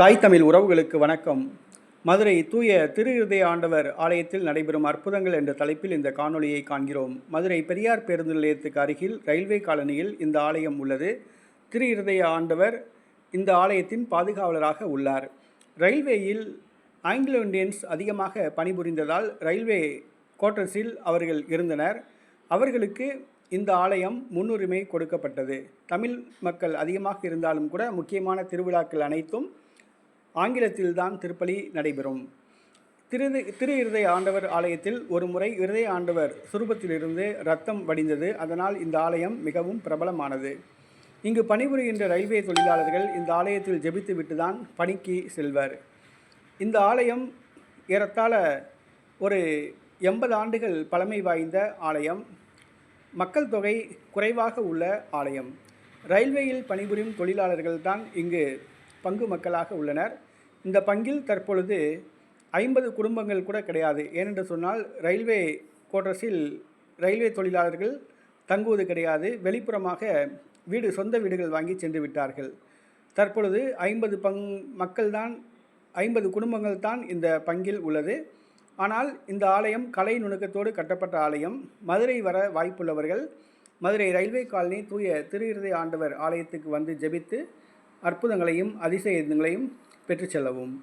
தாய் தமிழ் உறவுகளுக்கு வணக்கம். மதுரை தூய திருஹிருதய ஆண்டவர் ஆலயத்தில் நடைபெறும் அற்புதங்கள் என்ற தலைப்பில் இந்த காணொளியை காண்கிறோம். மதுரை பெரியார் பேருந்து நிலையத்துக்கு அருகில் ரயில்வே காலனியில் இந்த ஆலயம் உள்ளது. திருஹிருதய ஆண்டவர் இந்த ஆலயத்தின் பாதுகாவலராக உள்ளார். ரயில்வேயில் ஆங்கிலோ இந்தியன்ஸ் அதிகமாக பணிபுரிந்ததால் ரயில்வே குவார்ட்டர்ஸில் அவர்கள் இருந்தனர். அவர்களுக்கு இந்த ஆலயம் முன்னுரிமை கொடுக்கப்பட்டது. தமிழ் மக்கள் அதிகமாக இருந்தாலும் கூட முக்கியமான திருவிழாக்கள் அனைத்தும் ஆங்கிலத்தில்தான் திருப்பலி நடைபெறும். திரு திரு இருதய ஆண்டவர் ஆலயத்தில் ஒரு முறை இருதய ஆண்டவர் சுரூபத்திலிருந்து ரத்தம் வடிந்தது. அதனால் இந்த ஆலயம் மிகவும் பிரபலமானது. இங்கு பணிபுரிகின்ற ரயில்வே தொழிலாளர்கள் இந்த ஆலயத்தில் ஜெபித்துவிட்டு தான் பணிக்கு செல்வர். இந்த ஆலயம் ஏறத்தாழ ஒரு எண்பது ஆண்டுகள் பழமை வாய்ந்த ஆலயம். மக்கள் தொகை குறைவாக உள்ள ஆலயம். ரயில்வேயில் பணிபுரியும் தொழிலாளர்கள் தான் இங்கு பங்கு மக்களாக உள்ளனர். இந்த பங்கில் தற்பொழுது ஐம்பது குடும்பங்கள் கூட கிடையாது. ஏனென்று சொன்னால் ரயில்வே குவார்ட்டர்ஸில் ரயில்வே தொழிலாளர்கள் தங்குவது கிடையாது. வெளிப்புறமாக வீடு சொந்த வீடுகள் வாங்கி சென்று விட்டார்கள். தற்பொழுது ஐம்பது பங் மக்கள்தான் ஐம்பது குடும்பங்கள் தான் இந்த பங்கில் உள்ளது. ஆனால் இந்த ஆலயம் கலை நுணுக்கத்தோடு கட்டப்பட்ட ஆலயம். மதுரை வர வாய்ப்புள்ளவர்கள் மதுரை ரயில்வே காலனி தூய திரு ஆண்டவர் ஆலயத்துக்கு வந்து ஜெபித்து அற்புதங்களையும் அதிசயங்களையும் பெற்றுச் செல்லவும்.